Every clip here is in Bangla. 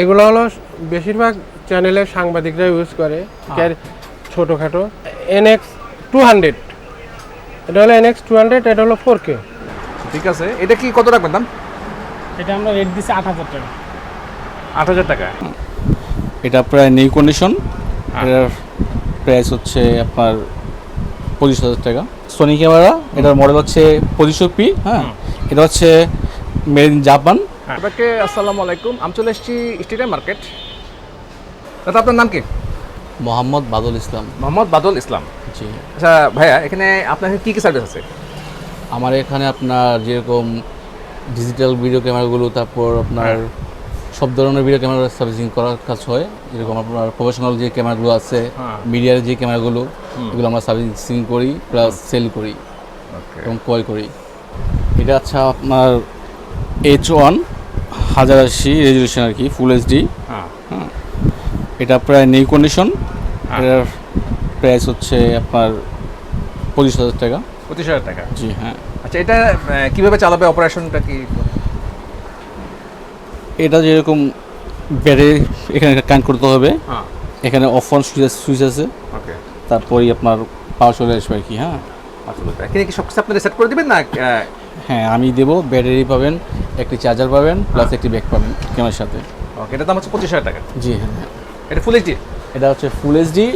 এগুলো হলো বেশিরভাগ চ্যানেলের সাংবাদিকরা ইউজ করে ছোটোখাটো। এনএক্স টু হান্ড্রেড এটা হলো এনএক্স টু হান্ড্রেড এটা হলো ফোর কে ঠিক আছে এটা কি কত রাখবেন দাম? এটা আমরা রেট দিচ্ছি আট হাজার টাকা। আট হাজার টাকা। এটা প্রায় নিউ কন্ডিশন হ্যাঁ। এটার প্রাইস হচ্ছে আপনার পঁচিশ হাজার টাকা। সোনি ক্যামেরা এটার মডেল হচ্ছে পঁচিশশো পি হ্যাঁ? এটা হচ্ছে মেড ইন জাপান সবাইকে আসসালামু আলাইকুম। আমি চলে এসেছি স্টেডিয়াম মার্কেট। দাদা আপনার নাম কি? মোহাম্মদ বাদল ইসলাম। মোহাম্মদ বাদল ইসলাম। জি। আচ্ছা ভাইয়া এখানে আপনার কি কি সার্ভিস আছে? আমার এখানে আপনার যেরকম ডিজিটাল ভিডিও ক্যামেরাগুলো তারপর আপনার সব ধরনের ভিডিও ক্যামেরা সার্ভিসিং করার কাজ হয়। যেরকম আপনার প্রফেশনাল যে ক্যামেরাগুলো আছে হ্যাঁ। মিডিয়ার যে ক্যামেরাগুলো এগুলো আমরা সার্ভিসিং করি প্লাস সেল করি ওকে এবং ক্রয় করি। এটা আচ্ছা আপনার এইচ ওয়ান হাজার আশি রেজলিউশন আর কি ফুল এইচডি হ্যাঁ। এটা প্রায় নিউ কন্ডিশন হ্যাঁ। এটার প্রাইস হচ্ছে আপনার পঁচিশ হাজার টাকা। পঁচিশ হাজার টাকা? জি হ্যাঁ। আচ্ছা এটা কীভাবে চালাবে অপারেশনটা কি? এটা যেরকম ব্যাটারি এখানে কানেক্ট করতে হবে। হ্যাঁ। এখানে অফ অন সুইচ সুইচ আছে। ওকে। তারপরেই আপনার পাওয়ার চলে আসবে আর কি হ্যাঁ। আচ্ছা এখানে কি সব কিছু আপনারা সেট করে দেবেন না হ্যাঁ আমি দেবো ব্যাটারি পাবেন একটি চার্জার পাবেন প্লাস একটি ব্যাগ পাবেন ক্যামেরার সাথে। ওকে এটার দাম হচ্ছে পঁচিশ হাজার টাকা। জি হ্যাঁ হ্যাঁ। এটা ফুল এইচডি এটা হচ্ছে ফুল এইচডি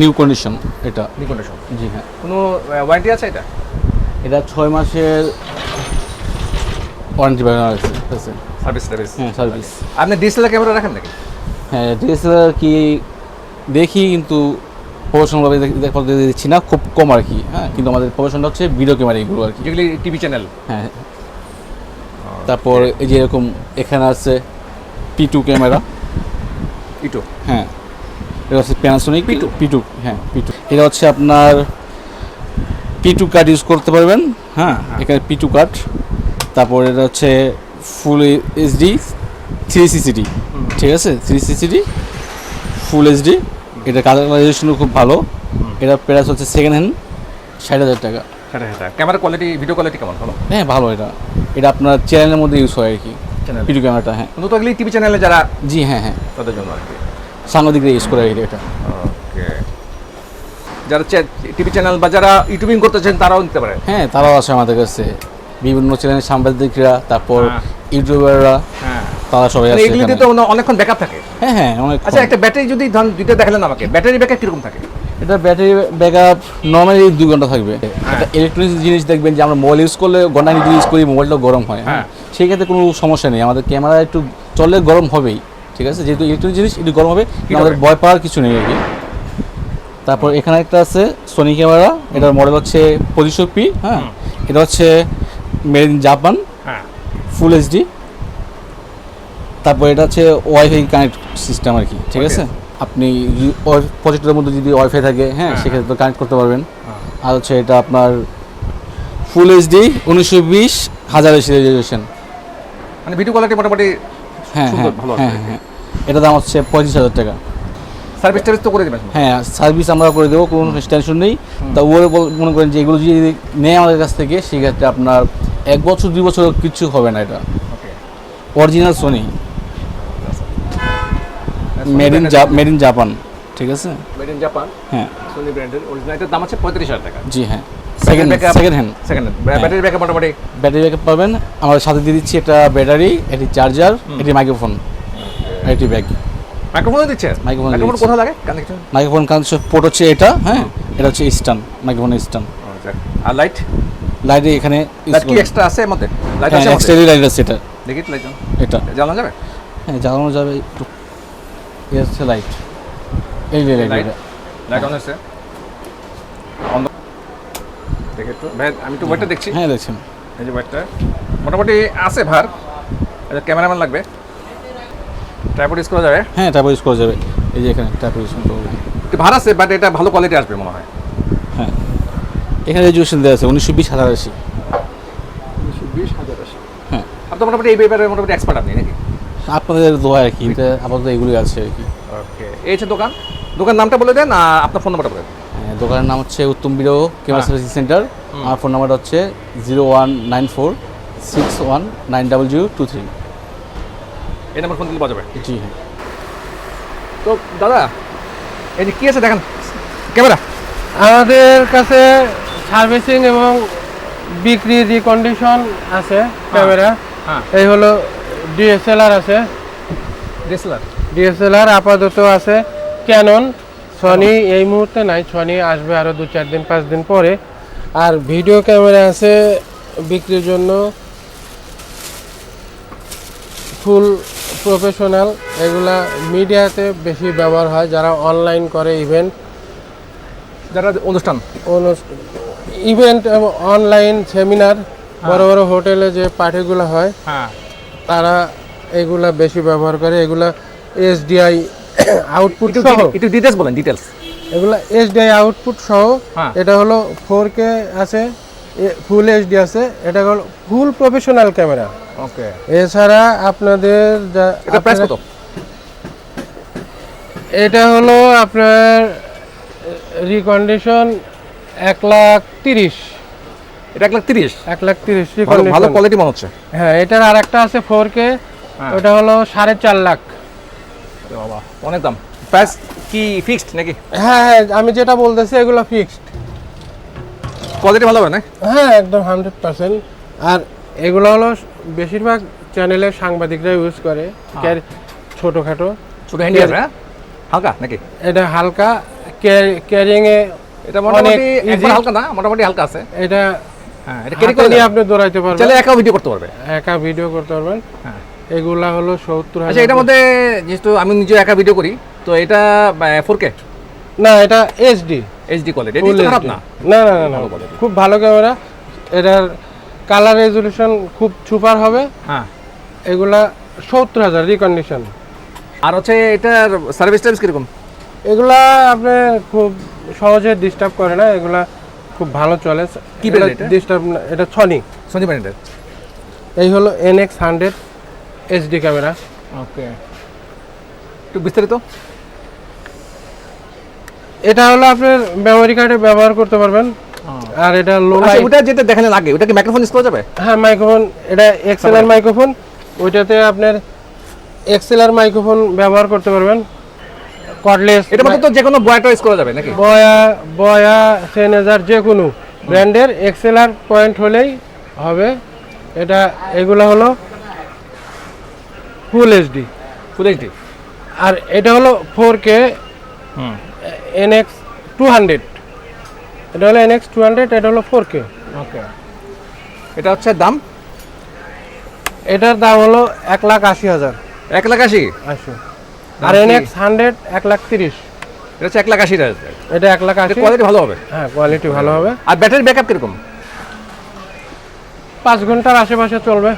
নিউ কন্ডিশন এটা। নিউ কন্ডিশন জি হ্যাঁ। কোনো ওয়ারেন্টি আছে এটা? এটা ছয় মাসের ওয়ারেন্টি আছে আছে। সার্ভিস সার্ভিস হ্যাঁ সার্ভিস আপনি ডিএসএলআর ক্যামেরা রাখেন নাকি? হ্যাঁ ডিএসএলআর কি দেখি কিন্তু প্রফেশনালভাবে দেখা দিচ্ছি না খুব কম আর কি হ্যাঁ কিন্তু আমাদের প্রফেশনটা হচ্ছে ভিডিও ক্যামেরা এগুলো আর কি। যেগুলি টিভি চ্যানেল হ্যাঁ। তারপর এই যে এরকম এখানে আছে পি টু ক্যামেরা ইটো হ্যাঁ। এটা হচ্ছে Panasonic P two P two হ্যাঁ পি টু এটা হচ্ছে আপনার পি টু কার্ড ইউজ করতে পারবেন হ্যাঁ এখানে পি টু কার্ড তারপর এটা হচ্ছে ফুল এইচডি থ্রি সিসিডি ঠিক আছে? থ্রি সিসিডি ফুল এইচডি এটা কালারাইজেশনও খুব ভালো। এটা প্রাইস হচ্ছে সেকেন্ড হ্যান্ড ষাট হাজার টাকা। ক্যামেরা কোয়ালিটি ভিডিও কোয়ালিটি কেমন? ভালো? হ্যাঁ ভালো এটা। এটা আপনার চ্যানেলের মধ্যে ইউজ হয় আর কি। ভিডিও ক্যামেরাটা হ্যাঁ। তো এগুলি টিভি চ্যানেলে যারা জি হ্যাঁ হ্যাঁ। তাদের জন্য আর কি। সাংবাদিকরা ইউজ করে আর এটা ওকে যারা টিভি চ্যানেল বা যারা ইউটিউবিং করতে চান তারাও নিতে পারে। হ্যাঁ তারাও আছে আমাদের কাছে। বিভিন্ন চ্যানেলের সাংবাদিকরা তারপর। ইউটিউবাররা হ্যাঁ। তারা সবাই আছে এগুলিতে এখানে। তো অনে- অনেকক্ষণ ব্যাকআপ থাকে। হ্যাঁ হ্যাঁ অনেক আচ্ছা একটা ব্যাটারি যদি ধরুন দুইটা দেখালেন আমাকে ব্যাটারি ব্যাকআপ কীরকম থাকে? এটা ব্যাটারি ব্যাকআপ নর্মালি দুই ঘণ্টা থাকবে। একটা ইলেকট্রনিক্স জিনিস দেখবেন যে আমরা মোবাইল ইউজ করলে ঘণ্টা ইউজ করি মোবাইলটা গরম হয় হ্যাঁ। হ্যাঁ। সেই ক্ষেত্রে কোনো সমস্যা নেই। আমাদের ক্যামেরা একটু চললে গরম হবেই ঠিক আছে? যেহেতু ইলেকট্রনিক জিনিস একটু গরম হবে আমাদের ভয় পাওয়ার কিছু নেই আর কি। তারপর এখানে একটা আছে সোনি ক্যামেরা এটার মডেল হচ্ছে পঁচিশশো পি হ্যাঁ? এটা হচ্ছে মেড ইন জাপান হ্যাঁ। ফুল এইচডি তারপর এটা হচ্ছে ওয়াইফাই কানেক্ট সিস্টেম আর কি ঠিক আছে? আপনি প্রজেক্টের মধ্যে যদি ওয়াইফাই থাকে হ্যাঁ হ্যাঁ, সেক্ষেত্রে তো কানেক্ট করতে পারবেন। হ্যাঁ। আর হচ্ছে এটা আপনার ফুল এইচডি উনিশশো বিশ হাজার এসি রেজলিউশন মানে ভিডিও কোয়ালিটি মোটামুটি হ্যাঁ হ্যাঁ হ্যাঁ হ্যাঁ এটা দাম হচ্ছে পঁয়ত্রিশ হাজার টাকা। সার্ভিস টার্ভিস তো করে দেবেন? হ্যাঁ সার্ভিস আমরা করে দেবো কোনো টেনশন নেই। তা ওরে মনে করেন যে এগুলো যদি নেয় আমাদের কাছ থেকে সেক্ষেত্রে আপনার এক বছর দুই বছর কিছু হবে না এটা। Original Sony made in made in Japan ঠিক আছে? মেড ইন জাপান হ্যাঁ। সোনি ব্র্যান্ডের অরিজিনাল এটার দাম আছে পঁয়ত্রিশ হাজার টাকা। জি হ্যাঁ। Second second hand second battery backup মোটামুটি। ব্যাটারি ব্যাকআপ পাবেন। আমাদের সাথে দিয়ে দিচ্ছি এটা ব্যাটারি এটি চার্জার এটি মাইক্রোফোন এটি ব্যাগ মাইক্রোফোনও দিচ্ছে? মাইক্রোফোন দিচ্ছে। কোথাও লাগে? কানেকশন মাইক্রোফোন কানেকশন পোর্ট হচ্ছে এটা হ্যাঁ? এটা হচ্ছে স্টান মাইক্রোফোন স্টান আর লাইট লাইট এখানে লাইট কি এক্সট্রা আছে মধ্যে? লাইট হ্যাঁ আছে এক্সট্রা লাইট আছে এটা। দেখি লাইট এটা জ্বালানো যাবে? হ্যাঁ জ্বালানো যাবে একটু। এই হচ্ছে লাইট এই যে লাইট লাইট অন আছে? অন দেখে একটু। ভাই আমি একটু ওয়েটটা দেখছি। হ্যাঁ দেখছেন। এই যে ওয়েটটা মোটামুটি আছে ভার। আচ্ছা ক্যামেরাম্যান লাগবে। ট্রাইপড ইউজ করা যাবে? হ্যাঁ ট্যাপ ইউজ করা যাবে। এই যে এখানে ট্যাপ ইউজ করতে হবে একটু ভার আছে বাট এটা ভালো কোয়ালিটি আসবে মনে হয়। হ্যাঁ। এখানে রেজুলেশন দেওয়া আছে উনিশশো বিশ হাজার আশি। বিশ হাজার আশি। হ্যাঁ। আপনি তো মোটামুটি এই ব্যাপারে মোটামুটি এক্সপার্ট আপনি নাকি? আপনাদের দোয়া আর কি এটা আপাতত এগুলোই আছে আর কি। ওকে এই হচ্ছে দোকান দোকান নামটা বলে দেন আর আপনার ফোন নাম্বারটা বলে দেন। হ্যাঁ, দোকানের নাম হচ্ছে উত্তম বিরো ক্যামেরা হ্যাঁ। সার্ভিস সেন্টার আমার ফোন নাম্বারটা হচ্ছে zero one nine four six one nine double zero two three এই নাম্বার ফোন দিলে পাওয়া যাবে। জি হ্যাঁ। তো দাদা এই যে কি আছে দেখেন? ক্যামেরা। আমাদের কাছে সার্ভিসিং এবং বিক্রি রিকন্ডিশন আছে ক্যামেরা হ্যাঁ। এই হলো ডিএসএলআর আছে। ডিএসএলআর ডিএসএলআর আপাতত আছে। ক্যানন সনি এই মুহূর্তে নাই। সনি আসবে আরও দু চার দিন পাঁচ দিন পরে। আর ভিডিও ক্যামেরা আছে বিক্রির জন্য। ফুল প্রফেশনাল এগুলা মিডিয়াতে বেশি ব্যবহার হয়। যারা অনলাইন করে ইভেন্ট যারা অনুষ্ঠান? ইভেন্ট এবং অনলাইন সেমিনার বড় বড় হোটেলে যে পার্টিগুলো হয়। হ্যাঁ। তারা এগুলা বেশি ব্যবহার করে এগুলা এসডিআই আউটপুট সহ। একটু ডিটেলস বলেন ডিটেলস এগুলা এসডিআই আউটপুট সহ হ্যাঁ। এটা হলো ফোর কে আছে ফুল এইচডি আছে এটা হলো ফুল প্রফেশনাল ক্যামেরা ওকে এছাড়া আপনাদের এটা প্রাইস কত? এটা হলো আপনার রিকন্ডিশন এক লাখ তিরিশ। এটা এক লাখ তিরিশ। এক লাখ তিরিশ ভালো ভালো কোয়ালিটি মনে হচ্ছে। হ্যাঁ এটার আছে হ্যাঁ। ওটা হলো সাড়ে চার লাখ। বাবা অনেক দাম। প্রাইস কি ফিক্সড নাকি? হ্যাঁ হ্যাঁ আমি যেটা বলতেছি এগুলো ফিক্সড কোয়ালিটি ভালো হবে না? হ্যাঁ একদম হান্ড্রেড পার্সেন্ট আর এগুলো হলো বেশিরভাগ চ্যানেলের সাংবাদিকরা ইউজ করে ছোটোখাটো। ছোট হালকা নাকি? এটা হালকা ক্যারিং এ এটা মোটামুটি হালকা না মোটামুটি হালকা আছে। এটা হ্যাঁ এটা ক্যারি হাতে করে নিয়ে নিয়ে আপনি দৌড়াইতে পারবেন। চাইলে একাও ভিডিও করতে পারবে। একা ভিডিও করতে পারবেন। হ্যাঁ। এগুলা হলো সত্তর আচ্ছা এটার মধ্যে যেহেতু আমি নিজে একা ভিডিও করি তো এটা ফোর কে না এটা এইচডি এইচডি কোয়ালিটি এটা খারাপ না? না না না না। ভালো quality। খুব ভালো ক্যামেরা এটার কালার রেজলিউশন খুব সুপার হবে। হ্যাঁ। এগুলা সত্তর হাজার রিকন্ডিশন আর হচ্ছে এটার সার্ভিস টাইমস কীরকম? এগুলা আপনি খুব সহজে ডিস্টার্ব করে না। এগুলা খুব ভালো চলে। কি brand এটা? ডিস্টার্ব এটা ছনি সনি ব্র্যান্ডের এই হলো NX hundred HD camera okay একটু বিস্তারিত? এটা হলো আপনার মেমোরি কার্ডে ব্যবহার করতে পারবেন। আর এটা লো আচ্ছা লাইট ওটা যেটা দেখালেন লাগে ওটা কি মাইক্রোফোন ইউজ করা যাবে? হ্যাঁ মাইক্রোফোন এটা এক্সেলার মাইক্রোফোন ওইটাতে আপনার এক্সেলার মাইক্রোফোন ব্যবহার করতে পারবেন। কর্ডলেস এটা মধ্যে তো যে কোনো বয়টা ইউজ করা যাবে নাকি? বয়া বয়া সেনেজার যে কোনো ব্র্যান্ডের এক্সেলার পয়েন্ট হলেই হবে। এটা এগুলো হলো ফুল এইচডি ফুল এইচডি আর এটা হলো ফোর কে হুম। এনএক্স টু হান্ড্রেড এটা হলো এনএক্স টু হান্ড্রেড এটা হলো ফোর কে ওকে এটা হচ্ছে দাম? এটার দাম হলো এক লাখ আশি হাজার। এক লাখ আশি? আশি। আর? এনএক্স হান্ড্রেড এক লাখ তিরিশ। এটা হচ্ছে এক লাখ আশি হাজার। এটা এক লাখ আশি। কোয়ালিটি ভালো হবে? হ্যাঁ কোয়ালিটি ভালো হবে। আর ব্যাটারি ব্যাকআপ কীরকম? পাঁচ ঘণ্টার আশেপাশে চলবে।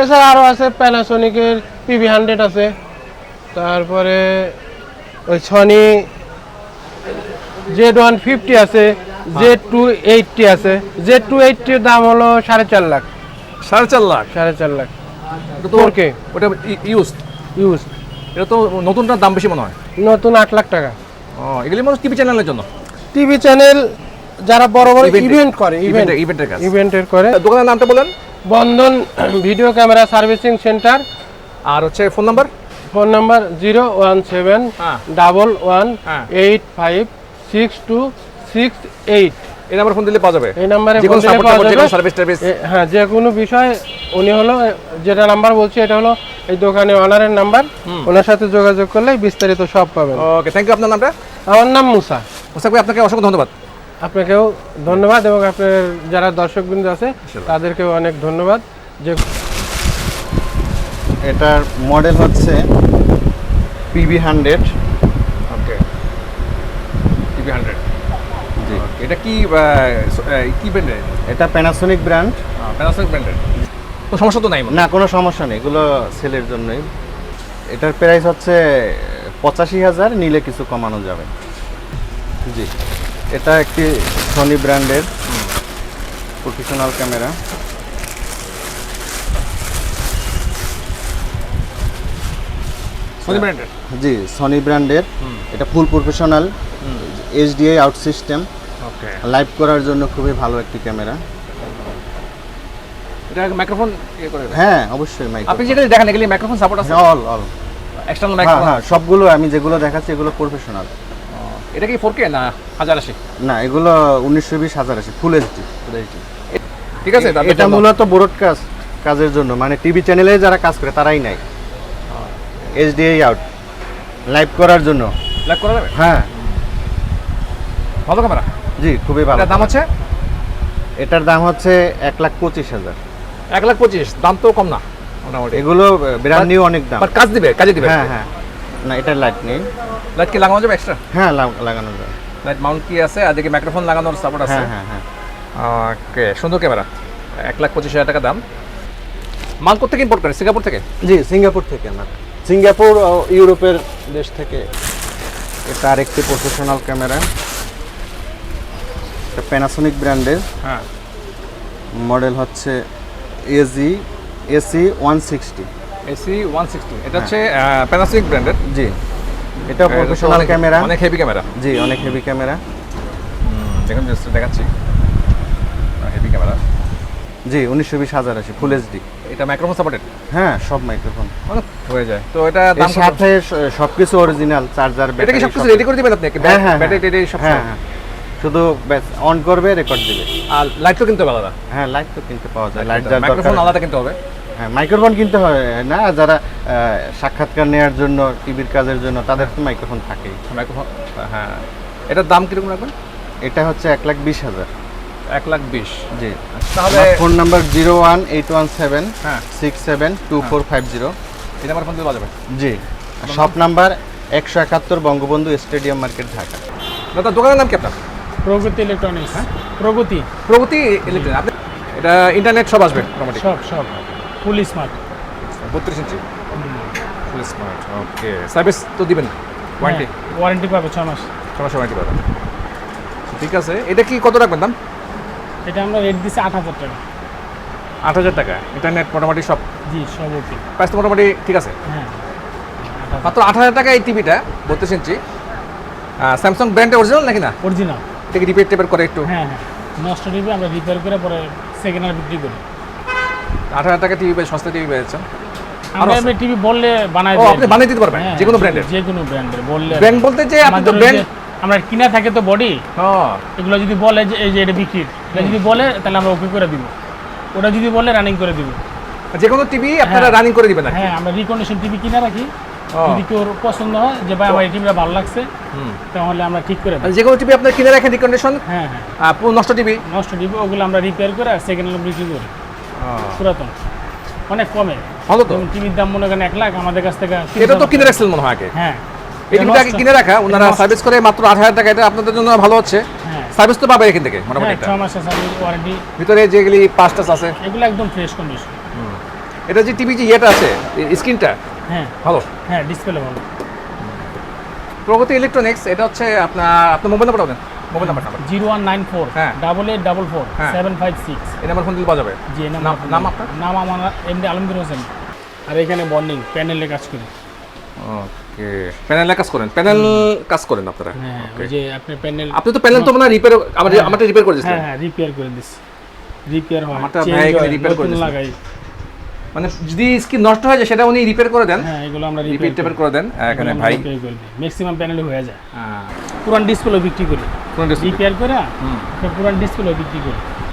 এছাড়া আরও আছে প্যানাসোনিকের পিভি হান্ড্রেড আছে। তারপরে ওই সনি জেড ওয়ান ফিফটি আছে জেড টু এইটটি আছে। জেড টু এইটটির দাম হলো সাড়ে চার লাখ। সাড়ে চার লাখ? সাড়ে চার লাখ। 4K ওটা ইউজ ইউজ এটা তো নতুনটার দাম বেশি মনে হয়। নতুন আট লাখ টাকা। ও এগুলি মনে টিভি চ্যানেলের জন্য। টিভি চ্যানেল যারা বড় বড় ইভেন্ট করে ইভেন্ট ইভেন্টের ইভেন্টের কাজ। ইভেন্টের করে। দোকানের নামটা বলেন। Bandhan video camera servicing centre. আর হচ্ছে phone number? Phone number zero one seven হ্যাঁ। ডাবল ওয়ান হ্যাঁ। Eight five six two six eight. এই নাম্বার ফোন দিলে পাওয়া যাবে। এই নাম্বারে যে কোনো পাওয়া যে যাবে। কোনো সার্ভিস টার্ভিস হ্যাঁ যে কোনো বিষয় উনি হলো যেটা নাম্বার বলছি এটা হলো এই দোকানে অনারের নাম্বার ওনার সাথে যোগাযোগ করলে বিস্তারিত সব পাবেন। ওকে থ্যাংক ইউ আপনার নামটা? আমার নাম মুসা। মোসাক ভাই আপনাকে অসংখ্য ধন্যবাদ। আপনাকেও ধন্যবাদ এবং আপনার যারা দর্শকবৃন্দ আছে তাদেরকেও অনেক ধন্যবাদ। যে এটার মডেল হচ্ছে PB hundred okay TV hundred এটা কি কি ব্র্যান্ডের এটা প্যানাসোনিক ব্র্যান্ড প্যানাসোনিক ব্র্যান্ডের তো সমস্যা তো নাই না কোনো সমস্যা নেই। এগুলো সেলের জন্যই। এটার প্রাইস হচ্ছে পঁচাশি হাজার নিলে কিছু কমানো যাবে। জি। এটা একটি সনি ব্র্যান্ডের প্রফেশনাল ক্যামেরা সোনি ব্র্যান্ডের জি সনি ব্র্যান্ডের এটা full professional HDMI out system live করার জন্য খুবই ভালো একটি ক্যামেরা। এটা মাইক্রোফোন ইয়ে করে হ্যাঁ অবশ্যই আপনি যেটা দেখেন এগুলি মাইক্রোফোন সাপোর্ট আছে? অল অল এক্সটার্নাল মাইক্রোফোন হ্যাঁ সবগুলো আমি যেগুলো দেখাচ্ছি এগুলো প্রফেশনাল এটা কি ফোর কে না হাজার আশি? না এগুলো উনিশশো বিশ হাজার আছে ফুল এইচডি ঠিক আছে এটা মূলত ব্রডকাস্ট কাজের জন্য মানে টিভি চ্যানেলে যারা কাজ করে তারাই নাই এইচডিআই আউট লাইভ করার জন্য। লাইভ করা যাবে? হ্যাঁ। ভালো ক্যামেরা। জি খুবই ভালো এটার দাম হচ্ছে? এটার দাম হচ্ছে এক লাখ পঁচিশ হাজার। এক লাখ পঁচিশ দাম তো কম না মোটামুটি। এগুলো ব্র্যান্ড নিউ অনেক দাম। বাট কাজ দিবে কাজে দিবে। হ্যাঁ হ্যাঁ। না এটার লাইট নেই। লাইট কি লাগানো যাবে এক্সট্রা হ্যাঁ লাগানো যাবে। লাইট মাউন্ট কি আছে? আর দেখি মাইক্রোফোন লাগানোর সাপোর্ট আছে। হ্যাঁ হ্যাঁ হ্যাঁ। ওকে সুন্দর ক্যামেরা এক লাখ পঁচিশ হাজার টাকা দাম। মাল কোথেকে ইম্পোর্ট করে? সিঙ্গাপুর থেকে? জি সিঙ্গাপুর থেকে না সিঙ্গাপুর ইউরোপের দেশ থেকে। এটা আরেকটি প্রফেশনাল ক্যামেরা এটা প্যানাসোনিক ব্র্যান্ডের হ্যাঁ। মডেল হচ্ছে AG AC one sixty AC one sixty এটা হচ্ছে প্যানাসোনিক ব্র্যান্ডের জি। এটা প্রফেশনাল ক্যামেরা অনেক হেভি ক্যামেরা জি অনেক হেভি ক্যামেরা দেখুন just দেখাচ্ছি। হেভি ক্যামেরা জি উনিশশো বিশ হাজার আছে ফুল এইচডি এটা মাইক্রোফোন সাপোর্টেড হ্যাঁ সব মাইক্রোফোন অনেক হয়ে যায়। তো এটা দাম সাথে সবকিছু অরিজিনাল চার্জার এটা কি সবকিছু রেডি করে দিবেন আপনি? হ্যাঁ হ্যাঁ ব্যাটারি টেটারি সব হ্যাঁ। হ্যাঁ শুধু অন করবে রেকর্ড দিবে। আর লাইট তো কিনতে হবে আলাদা। হ্যাঁ লাইট তো কিনতে পাওয়া যায় লাইট যার মাইক্রোফোন আলাদা কিনতে হবে। হ্যাঁ মাইক্রোফোন কিনতে হয় না যারা সাক্ষাৎকার নেওয়ার জন্য টিভির কাজের জন্য তাদের তো মাইক্রোফোন থাকেই। মাইক্রোফোন হ্যাঁ। এটার দাম কীরকম রাখবেন? এটা হচ্ছে এক লাখ বিশ হাজার। এক লাখ বিশ। জি। তাহলে phone number zero one eight one seven হ্যাঁ। Six seven two four five zero. এই নাম্বার ফোন দিয়ে পাওয়া যাবে। জি। শপ নাম্বার একশো একাত্তর বঙ্গবন্ধু স্টেডিয়াম মার্কেট ঢাকা। দাদা দোকানের নাম কি আপনার? প্রগতি ইলেকট্রনিক্স হ্যাঁ? প্রগতি। প্রগতি ইলেকট্রিক আপনি এটা ইন্টারনেট সব আসবে মোটামুটি সব সব। ফুল স্মার্ট বত্রিশ ইঞ্চি ফুল স্মার্ট ওকে সার্ভিস তো দিবেন ওয়ারেন্টি ওয়ারেন্টি পাবে ছ মাস। সমস্যা ওয়ারেন্টি পাবেন। ঠিক আছে। এটা কি কত রাখবেন দাম? এটা আমরা রেট দিচ্ছি আট হাজার টাকা। আট হাজার টাকা। ইন্টারনেট মোটামুটি সব। জি সব ওকে প্রাইস তো মোটামুটি ঠিক আছে। হ্যাঁ মাত্র আট হাজার টাকা এই টিভিটা বত্রিশ ইঞ্চি স্যামসাং ব্র্যান্ডের অরিজিনাল নাকি না? অরিজিনাল এটা কি রিপেয়ার টেপার করে একটু। হ্যাঁ হ্যাঁ। নষ্ট টিভি আমরা রিপেয়ার করে পরে সেকেন্ড হ্যান্ড বিক্রি করি। আট হাজার টাকা টিভি সস্তা টিভি পেয়েছেন আমরা আছে? এমনি টিভি বললে বানাই দিই আপনি বানিয়ে দিতে পারবেন হ্যাঁ, যে কোনো ব্র্যান্ডের যে কোনো ব্র্যান্ডের বললে ব্র্যান্ড বলতে যে আপনি তো ব্র্যান্ড আমরা কিনা থাকে তো বডি হ্যাঁ। এগুলো যদি বলে যে এই যে এটা বিক্রির এটা যদি বলে তাহলে আমরা ওকে করে দিব। ওটা যদি বলে রানিং করে দিব। যে কোনো টিভি আপনারা হ্যাঁ। রানিং করে দিবেন হ্যাঁ আমরা রিকন্ডিশন টিভি কিনা রাখি। যদি কেউ পছন্দ হয় যে ভাই আমার এই টিভিটা ভালো লাগছে তাহলে আমরা ঠিক করে যে কোনো টিভি আপনার কিনে রাখেন রিকন্ডিশন হ্যাঁ হ্যাঁ। নষ্ট টিভি? নষ্ট টিভি ওগুলো আমরা রিপেয়ার করে সেকেন্ড হ্যান্ড বিক্রি করি। পুরাতন। অনেক কমে। ভালো তো। টিভির দাম মনে করেন এক লাখ আমাদের কাছ থেকে এটা তো কিনে মনে হয় আগে। হ্যাঁ। এই টিভিটা আগে কিনে রাখা ওনারা সার্ভিস করে মাত্র আট হাজার টাকা এটা আপনাদের জন্য ভালো হচ্ছে। হ্যাঁ। সার্ভিস তো পাবে এখান থেকে মোটামুটি হ্যাঁ একটা। ছ মাসের সার্ভিস ওয়ারেন্টি ভিতরে যেগুলি পাঁচ টাচ আছে। এগুলো একদম ফ্রেশ কন্ডিশন এটা যে টিভি যে ইয়েটা আছে স্ক্রিনটা হ্যাঁ। ভালো? হ্যাঁ ডিসপ্লে ভালো। প্রগতি ইলেকট্রনিক্স এটা হচ্ছে আপনার আপনার মোবাইল নাম্বার দেন মোবাইল নাম্বারটা জিরো ওয়ান নাইন ফোর হ্যাঁ। ডাবল এইট ডাবল ফোর হ্যাঁ। সেভেন ফাইভ সিক্স এই নাম্বার ফোন দিলে পাওয়া যাবে। জি নাম নাম আপনার? নাম আমার এমনি আলমগীর হোসেন। আর এখানে বন্ডিং প্যানেলে কাজ করি। ওকে প্যানেলে কাজ করেন। প্যানেল কাজ করেন আপনারা? হ্যাঁ ওই যে আপনি প্যানেল আপনি তো প্যানেল তো মনে রিপেয়ার আমার আমারটা রিপেয়ার করে দিয়েছিলেন হ্যাঁ হ্যাঁ রিপেয়ার করে দিচ্ছি রিপেয়ার হয় আমারটা ভাই হয়, repair করে দিছে। লাগাই। মানে যদি স্ক্রিন নষ্ট হয়ে যায় সেটা উনি রিপেয়ার করে দেন। হ্যাঁ এগুলো আমরা রিপেয়ার টেপার করে দেন এখানে ভাই। ম্যাক্সিমাম প্যানেলে হয়ে যায়। হ্যাঁ পুরান ডিসপ্লে বিক্রি করি। পুরান ডিসপ্লে রিপেয়ার করে পুরান ডিসপ্লে বিক্রি করি।